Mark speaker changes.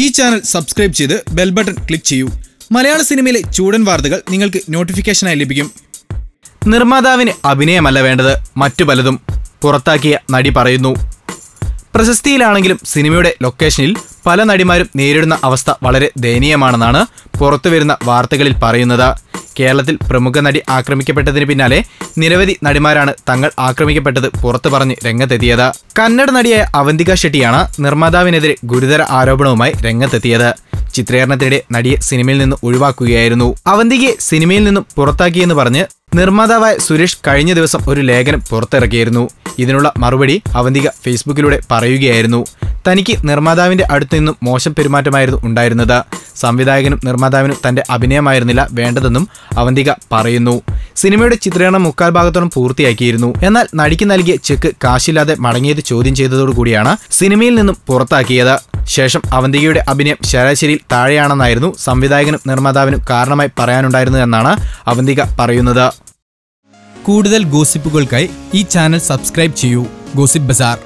Speaker 1: ഈ channel subscribe ചെയ്ത് bell button click ചെയ്യൂ. മലയാള സിനിമയിലെ ചൂടൻ വാർത്തകൾ നിങ്ങൾക്ക് നോട്ടിഫിക്കേഷനായി ലഭിക്കും.
Speaker 2: നിർമ്മാതാവിന് അഭിനയമല്ല വേണ്ടത് മറ്റു പലതും പുറത്താക്കിയ നടി പറയുന്നു. പ്രശസ്തിയിലാണെങ്കിലും സിനിമയുടെ ലൊക്കേഷനിൽ പല നടിമാരും നേരിടുന്ന അവസ്ഥ വളരെ ദയനീയമാണെന്നാണ് പുറത്തുവരുന്ന വാർത്തകളിൽ പറയുന്നത്. കേരളത്തിൽ പ്രമുഖ നടി ആക്രമിക്കപ്പെട്ടതിന് പിന്നാലെ നിരവധി നടിമാരാണ് തങ്ങൾ ആക്രമിക്കപ്പെട്ടത് പുറത്തു പറഞ്ഞ് രംഗത്തെത്തിയത്. കന്നഡ നടിയായ അവന്തിക ഷെട്ടിയാണ് നിർമ്മാതാവിനെതിരെ ഗുരുതര ആരോപണവുമായി രംഗത്തെത്തിയത്. ചിത്രീകരണത്തിനിടെ നടിയെ സിനിമയിൽ നിന്ന് ഒഴിവാക്കുകയായിരുന്നു. അവന്തികയെ സിനിമയിൽ നിന്നും പുറത്താക്കിയെന്ന് പറഞ്ഞ് നിർമ്മാതാവായ സുരേഷ് കഴിഞ്ഞ ദിവസം ഒരു ലേഖനം പുറത്തിറക്കിയിരുന്നു. ഇതിനുള്ള മറുപടി അവന്തിക ഫേസ്ബുക്കിലൂടെ പറയുകയായിരുന്നു. തനിക്ക് നിർമ്മാതാവിന്റെ അടുത്തു നിന്നും മോശം പെരുമാറ്റമായിരുന്നു ഉണ്ടായിരുന്നത്. സംവിധായകനും നിർമ്മാതാവിനും തന്റെ അഭിനയമായിരുന്നില്ല വേണ്ടതെന്നും അവന്തിക പറയുന്നു. സിനിമയുടെ ചിത്രീകരണം മുക്കാൽ ഭാഗത്തോളം പൂർത്തിയാക്കിയിരുന്നു. എന്നാൽ നടിക്ക് നൽകിയ ചെക്ക് കാശില്ലാതെ മടങ്ങിയത് ചോദ്യം ചെയ്തതോടുകൂടിയാണ് സിനിമയിൽ നിന്നും പുറത്താക്കിയത്. ശേഷം അവന്തികയുടെ അഭിനയം ശരാശരിയിൽ താഴെയാണെന്നായിരുന്നു സംവിധായകനും നിർമ്മാതാവിനും കാരണമായി പറയാനുണ്ടായിരുന്നതെന്നാണ് അവന്തിക പറയുന്നത്.
Speaker 1: കൂടുതൽ ഗോസിപ്പുകൾക്കായി ഈ ചാനൽ സബ്സ്ക്രൈബ് ചെയ്യൂ. Gossip bazaar.